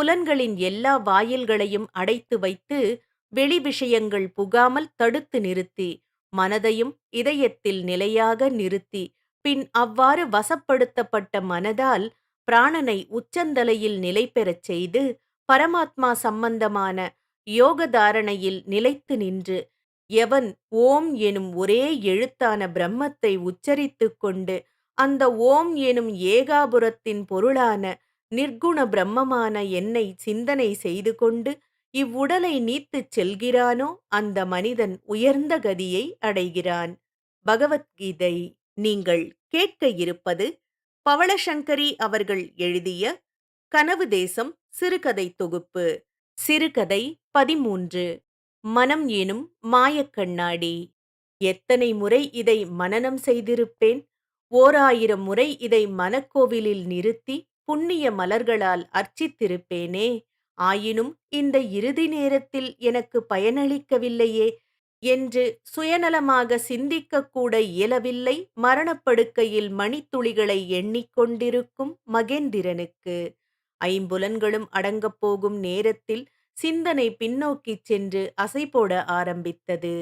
புலன்களின் எல்லா வாயில்களையும் அடைத்து வைத்து வெளி விஷயங்கள் புகாமல் தடுத்து நிறுத்தி மனதையும் இதயத்தில் நிலையாக நிறுத்தி பின் அவ்வாறு வசப்படுத்தப்பட்ட மனதால் பிராணனை உச்சந்தலையில் நிலை பெறச் செய்து பரமாத்மா சம்பந்தமான யோக தாரணையில் நிலைத்து நின்று எவன் ஓம் எனும் ஒரே எழுத்தான பிரம்மத்தை உச்சரித்து கொண்டு அந்த ஓம் எனும் ஏகாபுரத்தின் பொருளான நிர்குண பிரம்மமான என்னை சிந்தனை செய்து கொண்டு இவ்வுடலை நீத்துச் செல்கிறானோ அந்த மனிதன் உயர்ந்த கதியை அடைகிறான். பகவத்கீதை நீங்கள் கேட்க இருப்பது பவளசங்கரி அவர்கள் எழுதிய கனவு தேசம் சிறுகதை தொகுப்பு. சிறுகதை பதிமூன்று. மனம் எனும் மாயக்கண்ணாடி எத்தனை முறை இதை மனனம் செய்திருப்பேன்? ஓர் ஆயிரம் முறை இதை மனக்கோவிலில் நிறுத்தி புண்ணிய மலர்களால் அர்ச்சித்திருப்பேனே. ஆயினும் இந்த இறுதி நேரத்தில் எனக்கு பயனளிக்கவில்லையே என்று சுயநலமாக சிந்திக்கக்கூட இயலவில்லை. மரணப்படுக்கையில் மணித்துளிகளை எண்ணிக்கொண்டிருக்கும் மகேந்திரனுக்கு. ஐம்புலன்களும் அடங்கப் போகும் நேரத்தில் சிந்தனை பின்னோக்கிச் சென்று அசை போட ஆரம்பித்தது.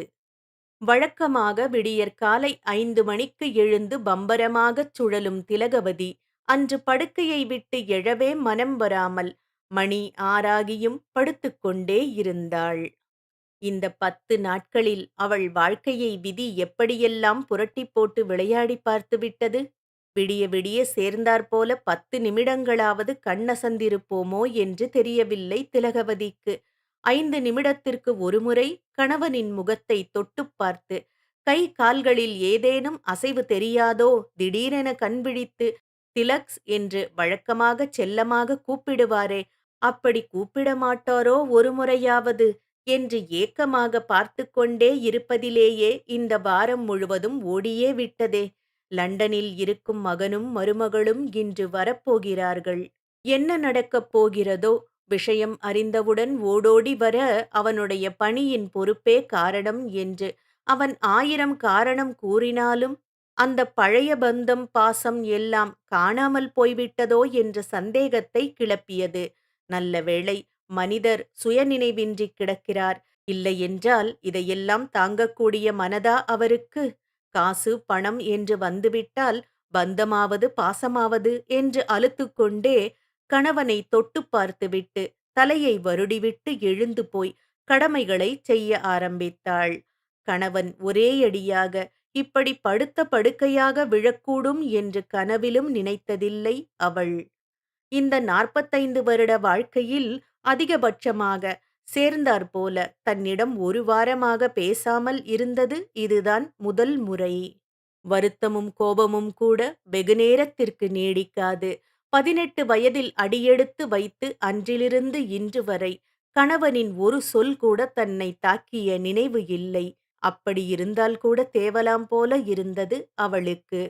வழக்கமாக விடியற்காலை ஐந்து மணிக்கு எழுந்து பம்பரமாகச் சுழலும் திலகவதி அன்று படுக்கையை விட்டு எழவே மனம் வராமல் மணி ஆறாகியும் படுத்துக்கொண்டே இருந்தாள். இந்த பத்து நாட்களில் அவள் வாழ்க்கையை விதி எப்படியெல்லாம் புரட்டி போட்டு விளையாடி பார்த்து விட்டது? விடிய விடிய சேர்ந்தாற்போல பத்து நிமிடங்களாவது கண்ணசந்திருப்போமோ என்று தெரியவில்லை திலகவதிக்கு. ஐந்து நிமிடத்திற்கு ஒருமுறை கணவனின் முகத்தை தொட்டுப் பார்த்து கை கால்களில் ஏதேனும் அசைவு தெரியாதோ? திடீரென கண்விழித்து திலக்ஸ் என்று வழக்கமாகச் செல்லமாக கூப்பிடுவாரே அப்படி கூப்பிட மாட்டாரோ ஒரு முறையாவது? என்று ஏக்கமாக பார்த்து கொண்டே இருப்பதிலேயே இந்த வாரம் முழுவதும் ஓடியே விட்டதே. லண்டனில் இருக்கும் மகனும் மருமகளும் இன்று வரப்போகிறார்கள். என்ன நடக்கப் போகிறதோ? விஷயம் அறிந்தவுடன் ஓடோடி வர அவனுடைய பணியின் பொறுப்பே காரணம் என்று அவன் ஆயிரம் காரணம் கூறினாலும் அந்த பழைய பந்தம் பாசம் எல்லாம் காணாமல் போய்விட்டதோ என்ற சந்தேகத்தை கிளப்பியது. நல்ல வேளை மனிதர் சுயநினைவின்றி கிடக்கிறார். இல்லையென்றால் இதையெல்லாம் தாங்கக்கூடிய மனதா அவருக்கு? காசு பணம் என்று வந்துவிட்டால் பந்தமாவது பாசமாவது என்று அலுத்துக்கொண்டே கணவனை தொட்டு பார்த்துவிட்டு தலையை வருடிவிட்டு எழுந்து போய் கடமைகளை செய்ய ஆரம்பித்தாள். கணவன் ஒரேயடியாக இப்படி படுத்த படுக்கையாக விழக்கூடும் என்று கனவிலும் நினைத்ததில்லை அவள். இந்த நாற்பத்தைந்து வருட வாழ்க்கையில் அதிகபட்சமாக சேர்ந்தாற்போல தன்னிடம் ஒரு வாரமாக பேசாமல் இருந்தது இதுதான் முதல் முறை. வருத்தமும் கோபமும் கூட வெகுநேரத்திற்கு நீடிக்காது. பதினெட்டு வயதில் அடியெடுத்து வைத்து அன்றிலிருந்து இன்று வரை கணவனின் ஒரு சொல் கூட தன்னை தாக்கிய நினைவு இல்லை. அப்படி இருந்தால் கூட தேவலாம் போல இருந்தது அவளுக்கு.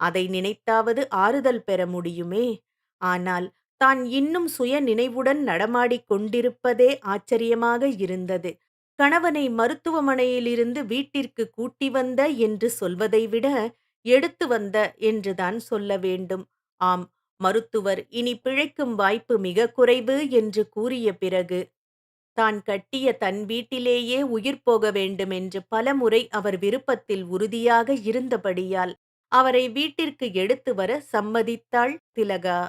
அதை நினைத்தாவது ஆறுதல் பெற முடியுமே? ஆனால் தான் இன்னும் சுய நினைவுடன் நடமாடிக் கொண்டிருப்பதே ஆச்சரியமாக இருந்தது. கணவனை மருத்துவமனையிலிருந்து வீட்டிற்கு கூட்டி வந்த என்று சொல்வதை விட எடுத்து வந்த என்றுதான் சொல்ல வேண்டும். ஆம் மருத்துவர் இனி பிழைக்கும் வாய்ப்பு மிக குறைவு என்று கூறிய பிறகு தான் கட்டிய தன் வீட்டிலேயே உயிர் போக வேண்டுமென்று பலமுறை அவர் விருப்பத்தில் உறுதியாக இருந்தபடியால் அவரை வீட்டிற்கு எடுத்து வர சம்மதித்தாள் திலகா.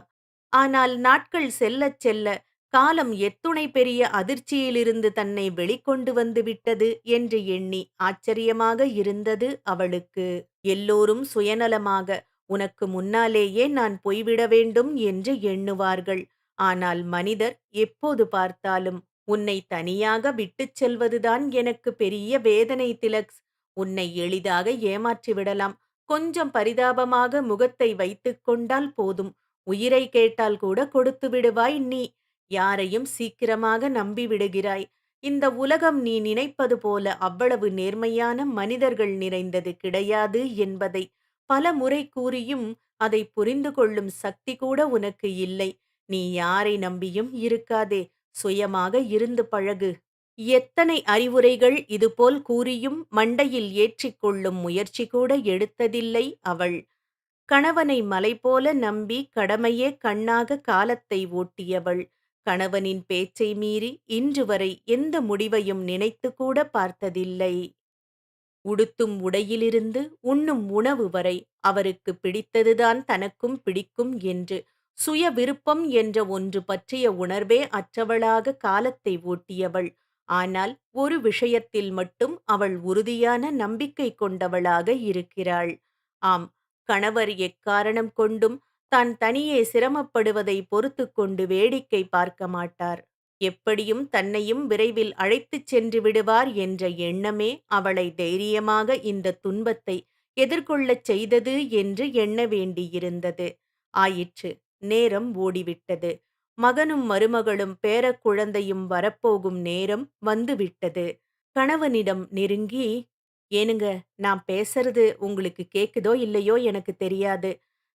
ஆனால் நாட்கள் செல்லச் செல்ல காலம் எத்துணை பெரிய அதிர்ச்சியிலிருந்து தன்னை வெளிக்கொண்டு வந்து விட்டது என்று எண்ணி ஆச்சரியமாக இருந்தது அவளுக்கு. எல்லோரும் சுயநலமாக உனக்கு முன்னாலேயே நான் போய்விட வேண்டும் என்று எண்ணுவார்கள். ஆனால் மனிதர் எப்போது பார்த்தாலும் உன்னை தனியாக விட்டுச் செல்வதுதான் எனக்கு பெரிய வேதனை திலக்ஸ். உன்னை எளிதாக ஏமாற்றிவிடலாம் கொஞ்சம் பரிதாபமாக முகத்தை வைத்துக் கொண்டால் போதும். உயிரை கேட்டால் கூட கொடுத்து விடுவாய் நீ. யாரையும் சீக்கிரமாக நம்பி விடுகிறாய். இந்த உலகம் நீ நினைப்பது போல அவ்வளவு நேர்மையான மனிதர்கள் நிறைந்தது கிடையாது என்பதை பல முறை கூறியும் அதை புரிந்து கொள்ளும் சக்தி கூட உனக்கு இல்லை. நீ யாரை நம்பியும் இருக்காதே. சுயமாக இருந்து பழகு. எத்தனை அறிவுரைகள் இதுபோல் கூறியும் மண்டையில் ஏற்றிக்கொள்ளும் முயற்சி கூட எடுத்ததில்லை அவள். கணவனை மலை போல நம்பி கடமையே கண்ணாக காலத்தை ஓட்டியவள். கணவனின் பேச்சை மீறி இன்று வரை எந்த முடிவையும் நினைத்து கூட பார்த்ததில்லை. உடுத்தும் உடையிலிருந்து உண்ணும் உணவு வரை அவருக்கு பிடித்ததுதான் தனக்கும் பிடிக்கும் என்று சுய விருப்பம் என்ற ஒன்று பற்றிய உணர்வே அற்றவளாக காலத்தை ஓட்டியவள். ஆனால் ஒரு விஷயத்தில் மட்டும் அவள் உறுதியான நம்பிக்கை கொண்டவளாக இருக்கிறாள். ஆம் கணவர் எக்காரணம் கொண்டும் தான் தனியே சிரமப்படுவதை பொறுத்து கொண்டு வேடிக்கை பார்க்க மாட்டார். எப்படியும் தன்னையும் விரைவில் அழைத்துச் சென்று விடுவார் என்ற எண்ணமே அவளை தைரியமாக இந்த துன்பத்தை எதிர்கொள்ளச் செய்தது என்று எண்ண வேண்டியிருந்தது. ஆயிற்று. நேரம் ஓடிவிட்டது. மகனும் மருமகளும் பேரக்குழந்தையும் வரப்போகும் நேரம் வந்துவிட்டது. கணவனிடம் நெருங்கி ஏனுங்க நான் பேசுறது உங்களுக்கு கேக்குதோ இல்லையோ எனக்கு தெரியாது.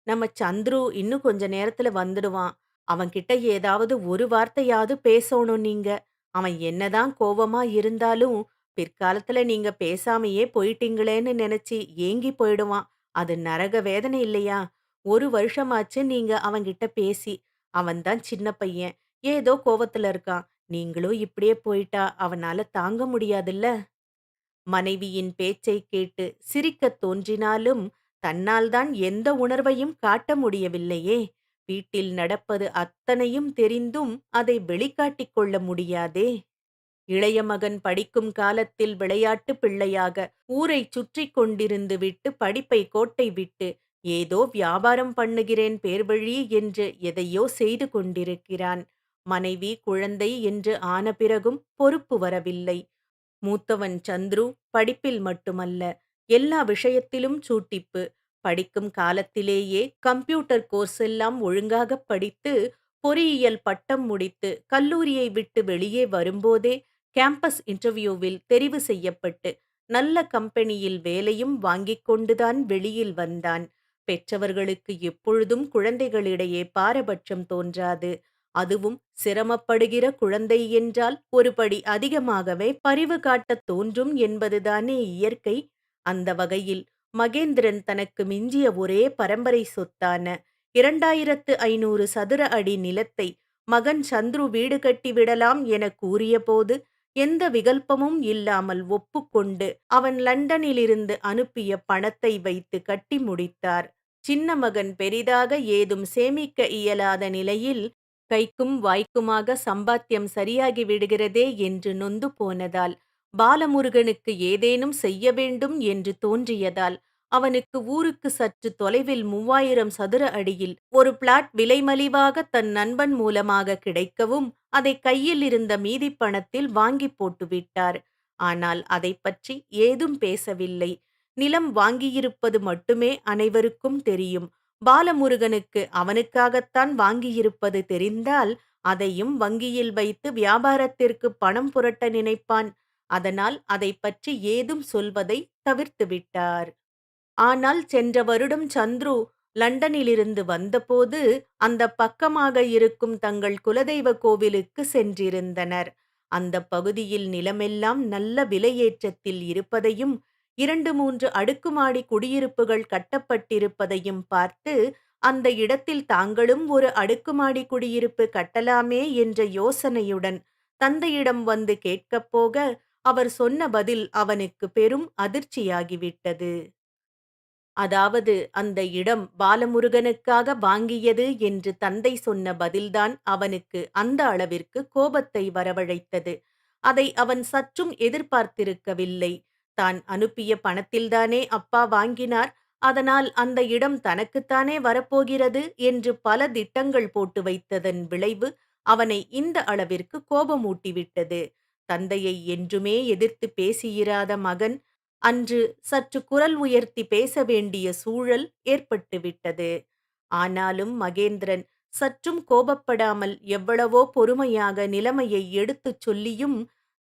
நம்ம சந்துரு இன்னும் கொஞ்ச நேரத்துல வந்துடுவான். அவன்கிட்ட ஏதாவது ஒரு வார்த்தையாவது பேசணும் நீங்க. அவன் என்னதான் கோவமா இருந்தாலும் பிற்காலத்துல நீங்க பேசாமையே போயிட்டீங்களேன்னு நினைச்சு ஏங்கி போயிடுவான். அது நரக வேதனை இல்லையா? ஒரு வருஷமாச்சு நீங்க அவன்கிட்ட பேசி அவன்தான் சின்ன பையன். ஏதோ கோவத்துல இருக்கான். நீங்களும் இப்படியே போயிட்டா அவனால தாங்க முடியாதுல்ல? மனைவியின் பேச்சைக் கேட்டு சிரிக்கத் தோன்றினாலும் தன்னால்தான் எந்த உணர்வையும் காட்ட முடியவில்லையே. வீட்டில் நடப்பது அத்தனையும் தெரிந்தும் அதை வெளிக்காட்டிக் கொள்ள முடியாதே. இளைய மகன் படிக்கும் காலத்தில் விளையாட்டு பிள்ளையாக ஊரைச் சுற்றி கொண்டிருந்து விட்டு படிப்பை கோட்டை விட்டு ஏதோ வியாபாரம் பண்ணுகிறேன் பேர்வழி என்று எதையோ செய்து கொண்டிருக்கிறான். மனைவி குழந்தை என்று ஆன பிறகும் பொறுப்பு வரவில்லை. மூத்தவன் சந்துரு படிப்பில் மட்டுமல்ல எல்லா விஷயத்திலும் சூட்டிப்பு. படிக்கும் காலத்திலேயே கம்ப்யூட்டர் கோர்ஸ் எல்லாம் ஒழுங்காக படித்து பொறியியல் பட்டம் முடித்து கல்லூரியை விட்டு வெளியே வரும்போதே கேம்பஸ் இன்டர்வியூவில் தெரிவு செய்யப்பட்டு நல்ல கம்பெனியில் வேலையும் வாங்கிக் கொண்டுதான் வெளியில் வந்தான். பெற்றவர்களுக்கு எப்பொழுதும் குழந்தைகளிடையே பாரபட்சம் தோன்றாது. அதுவும் சிரமப்படுகிற குழந்தை என்றால் ஒருபடி அதிகமாகவே பரிவு காட்டத் தோன்றும் என்பதுதானே இயற்கை. அந்த வகையில் மகேந்திரன் தனக்கு மிஞ்சிய ஒரே பரம்பரை சொத்தான இரண்டாயிரத்து ஐநூறு சதுர அடி நிலத்தை மகன் சந்துரு வீடு கட்டிவிடலாம் என கூறியபோது எந்த விகல்பமும் இல்லாமல் ஒப்புக்கொண்டு அவன் லண்டனிலிருந்து அனுப்பிய பணத்தை வைத்து கட்டி முடித்தார். சின்ன மகன் பெரிதாக ஏதும் சேமிக்க இயலாத நிலையில் கைக்கும் வாய்க்குமாக சம்பாத்தியம் சரியாகி விடுகிறதே என்று நொந்து போனதால் பாலமுருகனுக்கு ஏதேனும் செய்ய வேண்டும் என்று தோன்றியதால் அவனுக்கு ஊருக்கு சற்று தொலைவில் மூவாயிரம் சதுர அடியில் ஒரு பிளாட் விலைமலிவாக தன் நண்பன் மூலமாக கிடைக்கவும் அதை கையில் இருந்த மீதிப் பணத்தில் வாங்கி போட்டுவிட்டார் ஆனால் அதை பற்றி ஏதும் பேசவில்லை. நிலம் வாங்கியிருப்பது மட்டுமே அனைவருக்கும் தெரியும். பாலமுருகனுக்கு அவனுக்காகத்தான் வாங்கியிருப்பது தெரிந்தால் அதையும் வங்கியில் வைத்து வியாபாரத்திற்கு பணம் புரட்ட நினைப்பான். அதனால் அதை பற்றி ஏதும் சொல்வதை தவிர்த்து விட்டார். ஆனால் சென்ற வருடம் சந்துரு லண்டனிலிருந்து வந்தபோது அந்த பக்கமாக இருக்கும் தங்கள் குலதெய்வ கோவிலுக்கு சென்றிருந்தனர். அந்த பகுதியில் நிலமெல்லாம் நல்ல விலையேற்றத்தில் இருப்பதையும் இரண்டு மூன்று அடுக்குமாடி குடியிருப்புகள் கட்டப்பட்டிருப்பதையும் பார்த்து அந்த இடத்தில் தாங்களும் ஒரு அடுக்குமாடி குடியிருப்பு கட்டலாமே என்ற யோசனையுடன் தந்தையிடம் வந்து கேட்கப் போக அவர் சொன்ன பதில் அவனுக்கு பெரும் அதிர்ச்சியாகிவிட்டது. அதாவது அந்த இடம் பாலமுருகனுக்காக வாங்கியது என்று தந்தை சொன்ன பதில்தான் அவனுக்கு அந்த அளவிற்கு கோபத்தை வரவழைத்தது. அதை அவன் சற்றும் எதிர்பார்த்திருக்கவில்லை. தான் அனுப்பிய பணத்தில்தானே அப்பா வாங்கினார். அதனால் அந்த இடம் தனக்குத்தானே வரப்போகிறது என்று பல திட்டங்கள் போட்டு வைத்ததன் விளைவு அவனை இந்த அளவிற்கு கோபமூட்டிவிட்டது. தந்தையை என்றுமே எதிர்த்து பேசியிராத மகன் அன்று சற்று குரல் உயர்த்தி பேச வேண்டிய சூழல் ஏற்பட்டுவிட்டது. ஆனாலும் மகேந்திரன் சற்றும் கோபப்படாமல் எவ்வளவோ பொறுமையாக நிலைமையை எடுத்துச் சொல்லியும்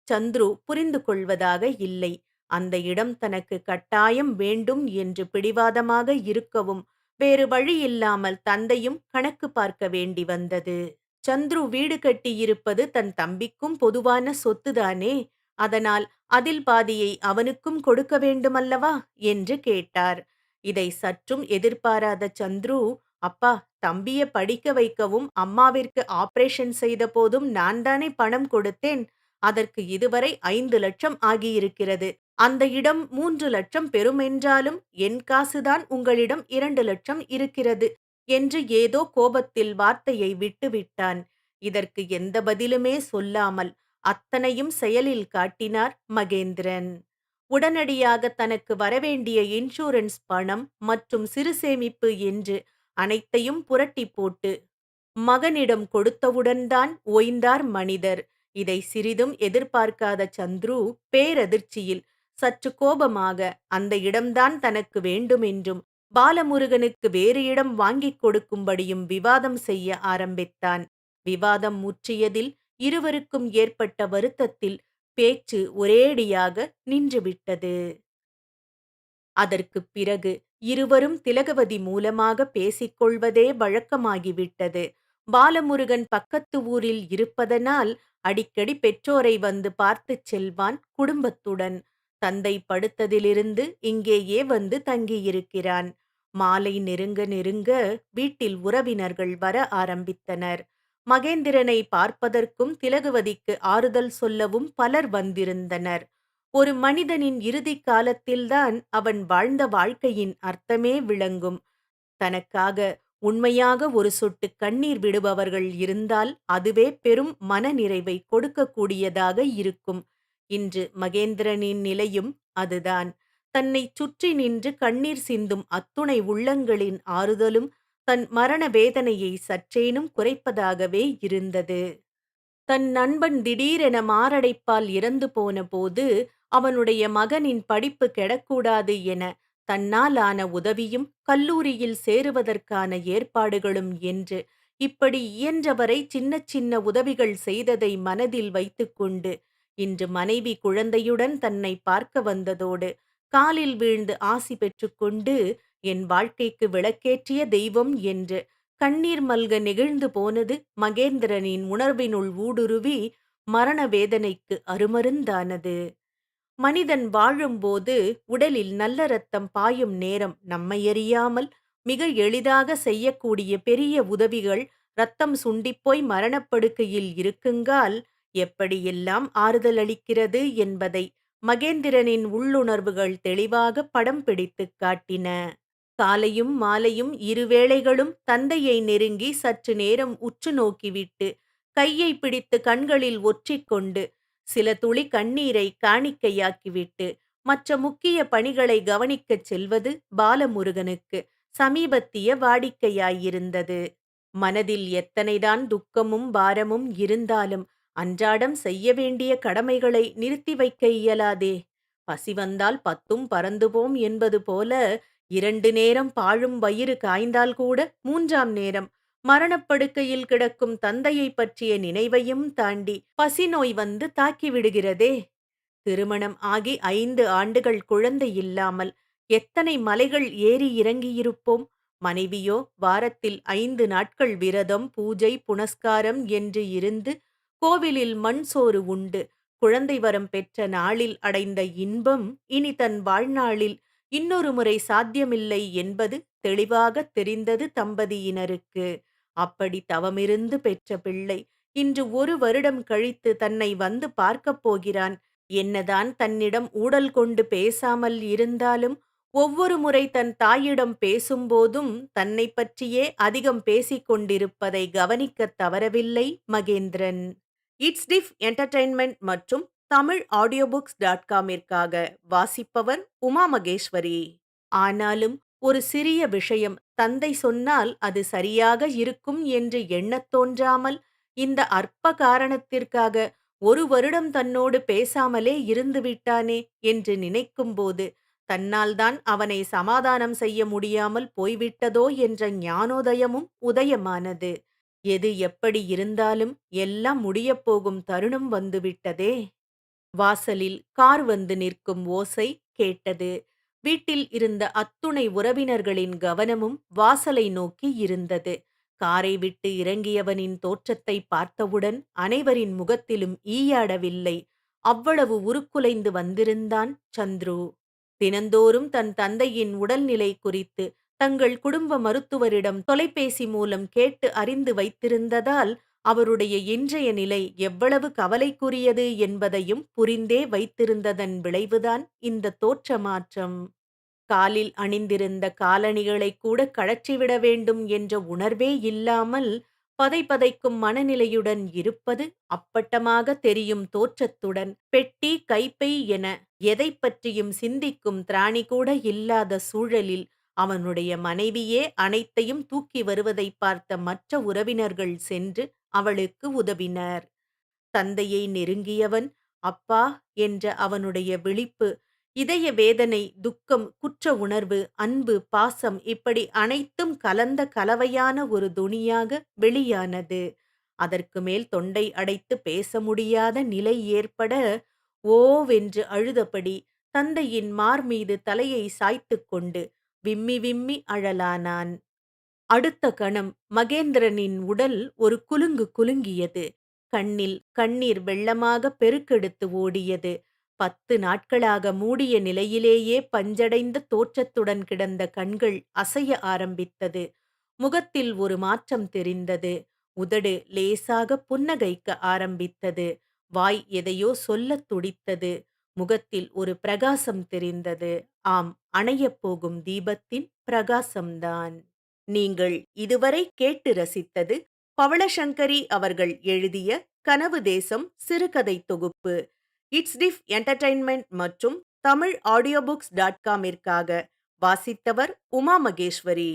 சந்துரு புரிந்து கொள்வதாக இல்லை. அந்த இடம் தனக்கு கட்டாயம் வேண்டும் என்று பிடிவாதமாக இருக்கவும் வேறு வழியில்லாமல் தந்தையும் கணக்கு பார்க்க வேண்டி வந்தது. சந்துரு வீடு கட்டியிருப்பது தன் தம்பிக்கும் பொதுவான சொத்துதானே? அதனால் அதில் பாதியை அவனுக்கும் கொடுக்க வேண்டுமல்லவா? என்று கேட்டார். இதை சற்றும் எதிர்பாராத சந்துரு அப்பா தம்பிய படிக்க வைக்கவும் அம்மாவிற்கு ஆபரேஷன் செய்த போதும் நான் தானே பணம் கொடுத்தேன். அதற்கு இதுவரை ஐந்து லட்சம் ஆகியிருக்கிறது. அந்த இடம் மூன்று லட்சம் பெறுமென்றாலும் என் காசுதான் உங்களிடம் இரண்டு லட்சம் இருக்கிறது என்று ஏதோ கோபத்தில் வார்த்தையை விட்டுவிட்டான். இதற்கு எந்த பதிலுமே சொல்லாமல் அத்தனையும் செயலில் காட்டினார் மகேந்திரன். உடனடியாக தனக்கு வரவேண்டிய இன்சூரன்ஸ் பணம் மற்றும் சிறு சேமிப்பு என்று அனைத்தையும் புரட்டி போட்டு மகனிடம் கொடுத்தவுடன் தான் ஓய்ந்தார் மனிதர். இதை சிறிதும் எதிர்பார்க்காத சந்துரு பேரதிர்ச்சியில் சற்று கோபமாக அந்த இடம்தான் தனக்கு வேண்டுமென்றும் பாலமுருகனுக்கு வேறு இடம் வாங்கிக் கொடுக்கும்படியும் விவாதம் செய்ய ஆரம்பித்தான். விவாதம் முற்றியதில் இருவருக்கும் ஏற்பட்ட வருத்தத்தில் பேச்சு ஒரேடியாக நின்றுவிட்டது. அதற்குப் பிறகு இருவரும் திலகவதி மூலமாக பேசிக்கொள்வதே வழக்கமாகிவிட்டது. பாலமுருகன் பக்கத்து ஊரில் இருப்பதனால் அடிக்கடி பெற்றோரை வந்து பார்த்துச் செல்வான் குடும்பத்துடன். தந்தை படுத்ததிலிருந்து இங்கேயே வந்து தங்கியிருக்கிறான். மாலை நெருங்க நெருங்க வீட்டில் உறவினர்கள் வர ஆரம்பித்தனர். மகேந்திரனை பார்ப்பதற்கும் திலகுவதிக்கு ஆறுதல் சொல்லவும் பலர் வந்திருந்தனர். ஒரு மனிதனின் இறுதி காலத்தில்தான் அவன் வாழ்ந்த வாழ்க்கையின் அர்த்தமே விளங்கும். தனக்காக உண்மையாக ஒரு சொட்டு கண்ணீர் விடுபவர்கள் இருந்தால் அதுவே பெரும் மனநிறைவை கொடுக்கக்கூடியதாக இருக்கும். இன்று மகேந்திரனின் நிலையும் அதுதான். தன்னை சுற்றி நின்று கண்ணீர் சிந்தும் அத்துணை உள்ளங்களின் ஆறுதலும் தன் மரண வேதனையை சற்றேனும் குறைப்பதாகவே இருந்தது. தன் நண்பன் திடீரென மாரடைப்பால் இறந்து போன போது அவனுடைய மகனின் படிப்பு கெடக்கூடாது என தன்னால் ஆன உதவியும் கல்லூரியில் சேருவதற்கான ஏற்பாடுகளும் என்று இப்படி இயன்றவரை சின்ன சின்ன உதவிகள் செய்ததை மனதில் வைத்துக்கொண்டு இன்று மனைவி குழந்தையுடன் தன்னை பார்க்க வந்ததோடு காலில் வீழ்ந்து ஆசி பெற்றுக்கொண்டு என் வாழ்க்கைக்கு விளக்கேற்றிய தெய்வம் என்று கண்ணீர் மல்க நெகிழ்ந்து போனது மகேந்திரனின் உணர்வினுள் ஊடுருவி மரண வேதனைக்கு அருமருந்தானது. மனிதன் வாழும்போது உடலில் நல்ல ரத்தம் பாயும் நேரம் நம்மையறியாமல் மிக எளிதாக செய்யக்கூடிய பெரிய உதவிகள் ரத்தம் சுண்டிப்போய் மரணப்படுக்கையில் இருக்குங்கால் எப்படியெல்லாம் ஆறுதல் அளிக்கிறது என்பதை மகேந்திரனின் உள்ளுணர்வுகள் தெளிவாக படம் பிடித்துக் காட்டின. காலையும் மாலையும் இருவேளைகளும் தந்தையை நெருங்கி சற்று நேரம் உற்று நோக்கிவிட்டு கையை பிடித்து கண்களில் ஒற்றிக்கொண்டு சில துளி கண்ணீரை காணிக்கையாக்கிவிட்டு மற்ற முக்கிய பணிகளை கவனிக்கச் செல்வது பாலமுருகனுக்கு சமீபத்திய வாடிக்கையாயிருந்தது. மனதில் எத்தனைதான் துக்கமும் பாரமும் இருந்தாலும் அன்றாடம் செய்ய வேண்டிய கடமைகளை நிறுத்தி வைக்க இயலாதே. பசி வந்தால் பத்தும் பறந்துபோம் என்பது போல இரண்டு நேரம் பாழும் வயிறு காய்ந்தால் கூட மூன்றாம் நேரம். மரணப்படுக்கையில் கிடக்கும் தந்தையை பற்றிய நினைவையும் தாண்டி பசி நோய் வந்து தாக்கிவிடுகிறதே. திருமணம் ஆகி ஐந்து ஆண்டுகள் குழந்தை இல்லாமல் எத்தனை மலைகள் ஏறி இறங்கியிருப்போம்? மனைவியோ வாரத்தில் ஐந்து நாட்கள் விரதம் பூஜை புனஸ்காரம் என்று இருந்து கோவிலில் மண் சோறு உண்டு. குழந்தை வரம் பெற்ற நாளில் அடைந்த இன்பம் இனி தன் வாழ்நாளில் இன்னொரு முறை சாத்தியமில்லை என்பது தெளிவாக தெரிந்தது தம்பதியினருக்கு. அப்படி தவமிருந்து பெற்ற பிள்ளை இன்று ஒரு வருடம் கழித்து தன்னை வந்து பார்க்கப் போகிறான். என்னதான் தன்னிடம் ஊடல் கொண்டு பேசாமல் இருந்தாலும் ஒவ்வொரு முறை தன் தாயிடம் பேசும்போதும் தன்னை பற்றியே அதிகம் பேசிக் கொண்டிருப்பதை கவனிக்கத் தவறவில்லை மகேந்திரன். இட்ஸ் டிஃப் என்டர்டைன்மெண்ட் மற்றும் தமிழ் ஆடியோ புக்ஸ் டாட் காமிற்காக வாசிப்பவர் உமா மகேஸ்வரி. ஆனாலும் ஒரு சிறிய விஷயம் தந்தை சொன்னால் அது சரியாக இருக்கும் என்று எண்ணத் தோன்றாமல் இந்த அற்ப காரணத்திற்காக ஒரு வருடம் தன்னோடு பேசாமலே இருந்து விட்டானே என்று நினைக்கும்போது தன்னால்தான் அவனை சமாதானம் செய்ய முடியாமல் போய்விட்டதோ என்ற ஞானோதயமும் உதயமானது. எது எப்படி இருந்தாலும் எல்லாம் முடியப்போகும் தருணம் வந்துவிட்டதே வாசலில் கார் வந்து நிற்கும் ஓசை கேட்டது. வீட்டில் இருந்த அத்துணை உறவினர்களின் கவனமும் வாசலை நோக்கி இருந்தது. காரை விட்டு இறங்கியவனின் தோற்றத்தை பார்த்தவுடன் அனைவரின் முகத்திலும் ஈயாடவில்லை. அவ்வளவு உருக்குலைந்து வந்திருந்தான் சந்துரு. தினந்தோறும் தன் தந்தையின் உடல்நிலை குறித்து தங்கள் குடும்ப மருத்துவரிடம் தொலைபேசி மூலம் கேட்டு அறிந்து வைத்திருந்ததால் அவருடைய இன்றைய நிலை எவ்வளவு கவலைக்குரியது என்பதையும் புரிந்தே வைத்திருந்ததன் விளைவுதான் இந்த தோற்ற மாற்றம் காலில் அணிந்திருந்த காலணிகளைக் கூட கழற்றிவிட வேண்டும் என்ற உணர்வே இல்லாமல் பதைபதைக்கும் மனநிலையுடன் இருப்பது அப்பட்டமாக தெரியும் தோற்றத்துடன். பெட்டி கைப்பை என எதை பற்றியும் சிந்திக்கும் திராணி கூட இல்லாத சூழலில் அவனுடைய மனைவியே அனைத்தையும் தூக்கி வருவதைப் பார்த்த மற்ற உறவினர்கள் சென்று அவளுக்கு உதவினர். தந்தையை நெருங்கியவன் அப்பா என்ற அவனுடைய விழிப்பு இதய வேதனை துக்கம் குற்ற உணர்வு அன்பு பாசம் இப்படி அனைத்தும் கலந்த கலவையான ஒரு துணியாக வெளியானது. அதற்கு மேல் தொண்டை அடைத்து பேச முடியாத நிலை ஏற்பட ஓவென்று அழுதபடி தந்தையின் மார் மீது தலையை சாய்த்துக் கொண்டு விம்மி விம்மி அழலானான். அடுத்த கணம் மகேந்திரனின் உடல் ஒரு குலுங்கு குலுங்கியது. கண்ணில் கண்ணீர் வெள்ளமாக பெருக்கெடுத்து ஓடியது. பத்து நாட்களாக மூடிய நிலையிலேயே பஞ்சடைந்த தோற்றத்துடன் கிடந்த கண்கள் அசைய ஆரம்பித்தது. முகத்தில் ஒரு மாற்றம் தெரிந்தது. உதடு லேசாக புன்னகைக்க ஆரம்பித்தது. வாய் எதையோ சொல்லத் துடித்தது. முகத்தில் ஒரு பிரகாசம் தெரிந்தது. ஆம் அணையப் போகும் தீபத்தின் பிரகாசம்தான். நீங்கள் இதுவரை கேட்டு ரசித்தது பவளசங்கரி அவர்கள் எழுதிய கனவு தேசம் சிறுகதை தொகுப்பு. இட்ஸ் டிஃப் என்டர்டைன்மெண்ட் மற்றும் தமிழ் ஆடியோ புக்ஸ் டாட் காமிற்காக வாசித்தவர் உமா மகேஸ்வரி.